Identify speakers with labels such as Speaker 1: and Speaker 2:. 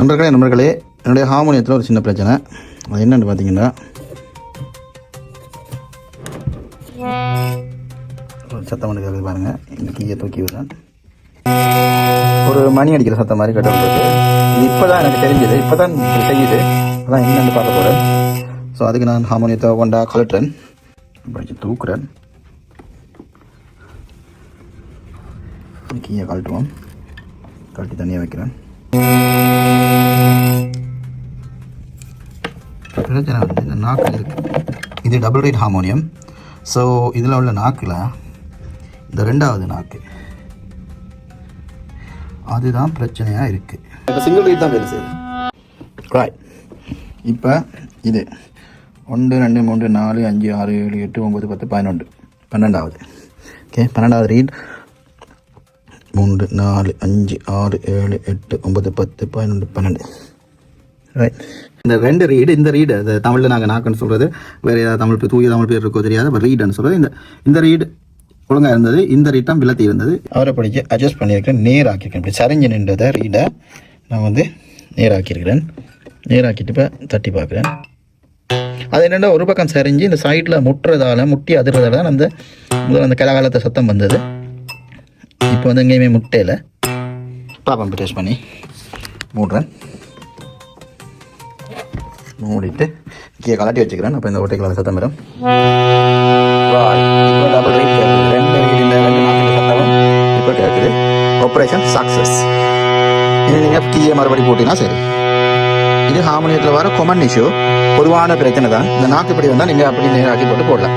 Speaker 1: அன்பர்களே நண்பர்களே என்னுடைய ஹார்மோனியத்தில் ஒரு சின்ன பிரச்சனை. அது என்னன்னு பார்த்தீங்கன்னா சத்தம் ஒன்று கேட்குது பாருங்கள் இந்த கீயை தூக்கி விடுறேன். ஒரு மணி அடிக்கிற சத்தம் மாதிரி கட்ட இது இப்போ தான் எனக்கு தெரிஞ்சது. இப்போ தான் செய்யுது அதான் என்னென்னு பார்க்க போகிறேன் ஸோ அதுக்கு நான் ஹார்மோனியத்தை கொண்டா கலட்டுறேன் படித்து தூக்குறேன். கீயை கழட்டுவோம். கழட்டி தனியாக வைக்கிறேன். பிரச்சனை வந்து இந்த நாக்கில் இருக்கு. இது டபுள் ரேட் ஹார்மோனியம் ஸோ இதில் உள்ள நாக்கில் இந்த ரெண்டாவது நாக்கு அதுதான் பிரச்சனையாக இருக்குது இப்போ சிங்கிள் ரேட் தான் வேலை செய்யுது. இப்போ இது ஒன்று ரெண்டு மூன்று நாலு அஞ்சு ஆறு ஏழு எட்டு ஒம்பது பத்து பதினொன்று. பன்னெண்டாவது. ஓகே பன்னெண்டாவது ரீட் மூன்று நாலு அஞ்சு ஆறு ஏழு எட்டு ஒன்பது பத்து பதினொன்று பன்னெண்டு. ரைட் இந்த ரெண்டு ரீடு இந்த ரீடு அது தமிழில் நாங்கள் நாக்குன்னு சொல்கிறது வேறு ஏதாவது தமிழ் பேர் தூய தமிழ் பேர் இருக்கோ தெரியாது ரீடுன்னு சொல்கிறது இந்த இந்த ரீடு ஒழுங்காக இருந்தது இந்த ரீட் தான் விலத்தி இருந்தது. அவரை படிக்க அட்ஜஸ்ட் பண்ணியிருக்கேன் நேராக்கியிருக்கேன். இப்படி சரிஞ்சு நின்றதை ரீடை நான் வந்து நேராக்கியிருக்கிறேன். நேராக்கிட்டு இப்போ தட்டி பார்க்குறேன். அது என்னென்னா ஒரு பக்கம் சரிஞ்சு இந்த சைடில் முட்டுறதால முட்டி அதிர்றதால தான் அந்த முதல்ல அந்த கலகாலத்தை சத்தம் வந்தது. இப்போ வந்து எங்கேயுமே முட்டையில். பாப்பம் டேஸ்ட் பண்ணி. மூடுறேன். மூடிட்டு கீழே கலாட்டி வச்சுக்கிறேன். அப்போ இந்த ஓட்டைக்கலால் சத்தம் வரும். இப்போ கேட்குது. ஆப்ரேஷன் சக்ஸஸ் இனி நீங்கள் கீழே மறுபடி போட்டிங்கன்னா சரி. இது ஹார்மோனியத்தில் வர கொமன் இஷ்யூ பொதுவான பிரச்சனை தான் இந்த நாக்குப்படி வந்தால் நீங்கள் அப்படி நேராக்கி போட்டு போடலாம்.